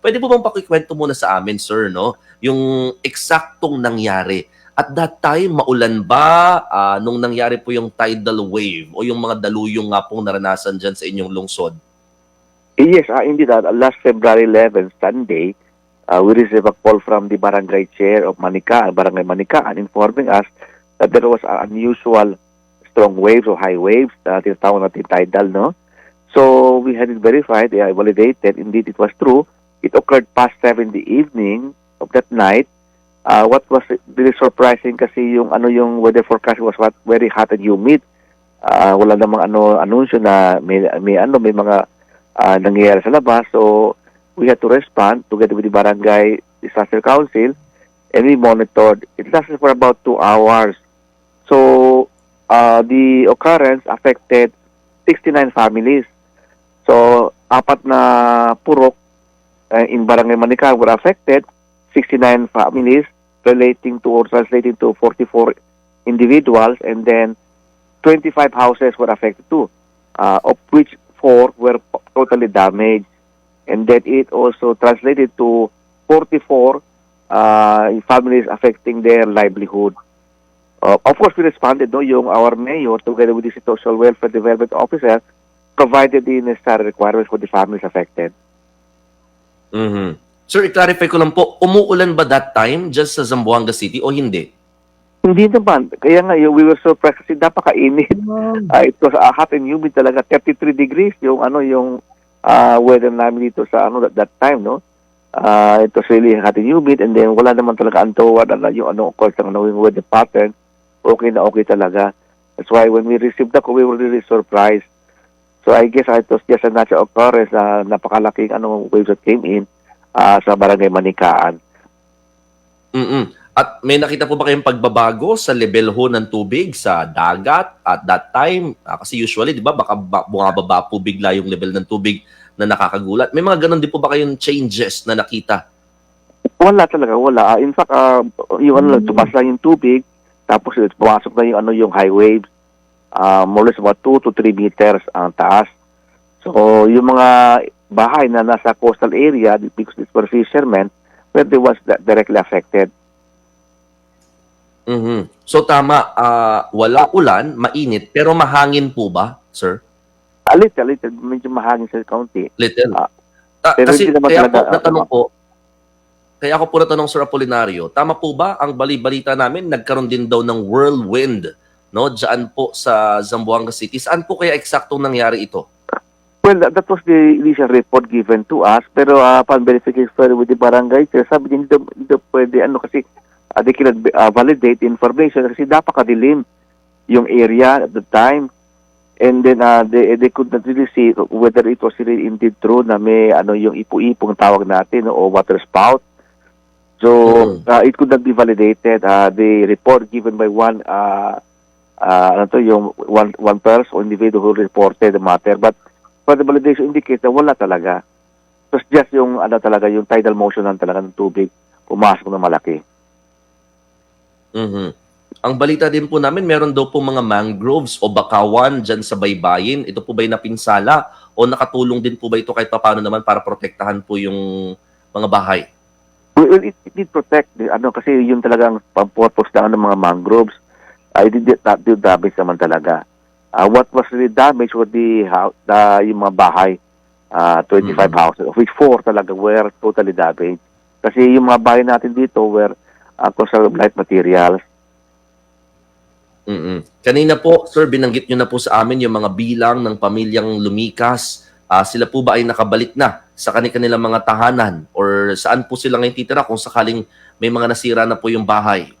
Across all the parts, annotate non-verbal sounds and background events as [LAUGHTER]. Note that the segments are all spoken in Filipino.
Pwede po bang pakikwento muna sa amin, sir, no? Yung eksaktong nangyari. At that time, maulan ba ah, nung nangyari po yung tidal wave o yung mga daluyong nga pong naranasan dyan sa inyong lungsod? Yes, uh, indeed. Uh, last February 11, Sunday, uh, we received a call from the barangay chair of Manika, Barangay Manikaan, informing us that there was an unusual strong waves or high waves, uh, tinatawag natin tidal, no? So we had it verified, uh, validated. Indeed, it was true. It occurred past 7 in the evening of that night. Uh, what was really surprising kasi yung ano yung weather forecast was what, very hot and humid. Uh, wala namang ano anunsyo na may, may ano may mga uh, nangyayari sa labas. So, we had to respond together with the Barangay Disaster Council and we monitored. It lasted for about two hours. So, uh, the occurrence affected 69 families. So, apat na purok uh, in Barangay Manika were affected, 69 families relating to or translating to 44 individuals, and then 25 houses were affected too, uh, of which four were totally damaged. And then it also translated to 44 uh, families affecting their livelihood. Uh, of course, we responded, no, yung our mayor, together with the social welfare development officer, provided the necessary requirements for the families affected. Mhm. Sir, i-clarify ko lang po, umuulan ba that time dyan sa Zamboanga City o hindi? Hindi naman. Kaya nga, yung- we were surprised kasi napakainit. [LAUGHS] Ah, it was uh, hot and humid talaga. 33 degrees yung ano yung ah, weather namin dito sa ano that, that time, no? Uh, it was really hot and humid and then wala naman talaga untoward ano, yung ano, of course, ang yung weather pattern. Okay na okay talaga. That's why when we received the call, we were really surprised. So I guess uh, it was just a natural occurrence na napakalaking ano, waves that came in ah, sa barangay Manikaan. mm At may nakita po ba kayong pagbabago sa level ho ng tubig sa dagat at that time? Ah, kasi usually, di ba, baka ba, bumababa po bigla yung level ng tubig na nakakagulat. May mga ganun din po ba kayong changes na nakita? Wala talaga, wala. Ah, In fact, ah, yung ano, tumas lang yung tubig, tapos eh, pumasok na yung ano yung high waves. Ah, more or less about 2 to 3 meters ang taas. So, yung mga bahay na nasa coastal area, because these were fishermen, where they was di- directly affected. Mhm. So tama, ah, wala ulan, mainit, pero mahangin po ba, sir? A little, little, medyo mahangin sa kaunti. Little. Ah, Ah, pero kasi naman kaya talaga, po natanong po, kaya ako po natanong Sir Apolinario, tama po ba ang bali-balita namin nagkaroon din daw ng whirlwind no diyan po sa Zamboanga City. Saan po kaya eksaktong nangyari ito? Well, that, was the initial report given to us, pero uh, upon verification further with the barangay chair, sabi niya, hindi, daw- hindi daw pwede, ano kasi, uh, they cannot uh, validate information kasi napakadilim yung area at the time. And then uh, they, they could not really see whether it was really indeed true na may ano yung ipo-ipong tawag natin o water spout. So Mm. uh, it could not be validated. Uh, the report given by one uh, uh, ano to yung one one person or individual who reported the matter, but for the validation indicates na wala talaga. Was just yung ano talaga yung tidal motion lang talaga ng tubig pumasok na malaki. Mhm. Ang balita din po namin, meron daw po mga mangroves o bakawan dyan sa baybayin. Ito po ba'y napinsala o nakatulong din po ba ito kahit paano naman para protektahan po yung mga bahay? Well, it, it did protect ano kasi yun talagang purpose lang ng mga mangroves. I did not do damage naman talaga. Uh, what was really damaged were the, the yung mga bahay, uh, 25 Mhm. houses, of which four talaga were totally damaged. Kasi yung mga bahay natin dito were uh, constructed of light materials. mm Kanina po, sir, binanggit nyo na po sa amin yung mga bilang ng pamilyang lumikas. Ah, sila po ba ay nakabalik na sa kanilang mga tahanan? Or saan po sila ngayon titira kung sakaling may mga nasira na po yung bahay?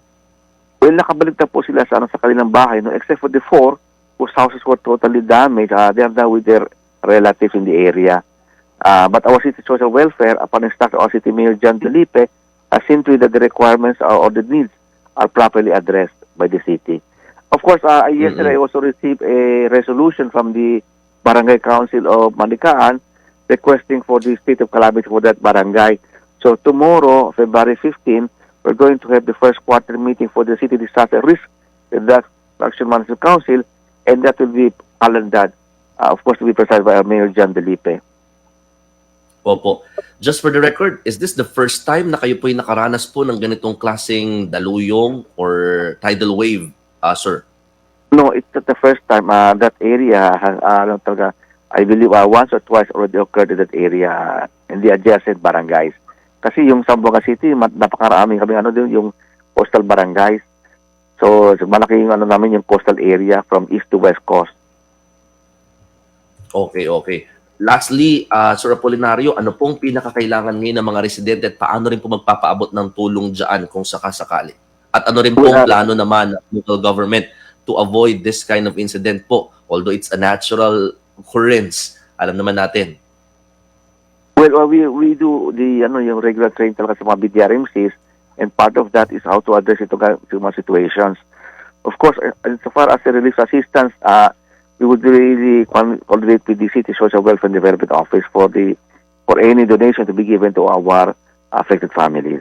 Well, nakabalik na po sila sa, ano, sa kanilang bahay, no? except for the four whose houses were totally damaged. Uh, they are now with their relatives in the area. Uh, but our city social welfare, upon instruction of our city mayor John Felipe, has seen to that the requirements or, or the needs are properly addressed by the city. Of course, uh, yesterday I also received a resolution from the Barangay Council of Manikaan requesting for the state of calamity for that barangay. So tomorrow, February 15, we're going to have the first quarter meeting for the City Disaster Risk Reduction Management Council, and that will be calendared, uh, of course, to be presided by our Mayor John Delipe. Opo. Just for the record, is this the first time na kayo po'y nakaranas po ng ganitong klaseng daluyong or tidal wave, uh, sir? No, it's not the first time. Uh, that area, uh, talaga, I believe uh, once or twice already occurred in that area uh, in the adjacent barangays. Kasi yung Zamboanga City, napakarami kami ano din yung coastal barangays. So, malaki yung ano namin yung coastal area from east to west coast. Okay, okay. Lastly, uh, Sir Apolinario, ano pong pinakakailangan ngayon ng mga residente at paano rin po magpapaabot ng tulong dyan kung sakasakali? At ano rin pong plano naman ng local government to avoid this kind of incident po? Although it's a natural occurrence, alam naman natin. Well, uh, we we do the ano yung regular training talaga sa mga BDRMCs and part of that is how to address ito yung mga situations. Of course, uh, so far as the relief assistance, uh, we would really coordinate with the City Social Welfare and Development Office for the for any donation to be given to our affected families.